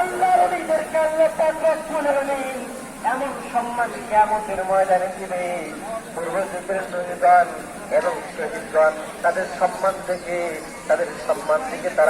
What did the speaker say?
الله رضي بركة الله تبارك ونعم এমন সম্মান কেমতের ময়দানে দিবে পূর্বযুগের শহীদগণ এবং শহীদগণ তাদের সম্মান থেকে তাদের সম্মান থেকে তারা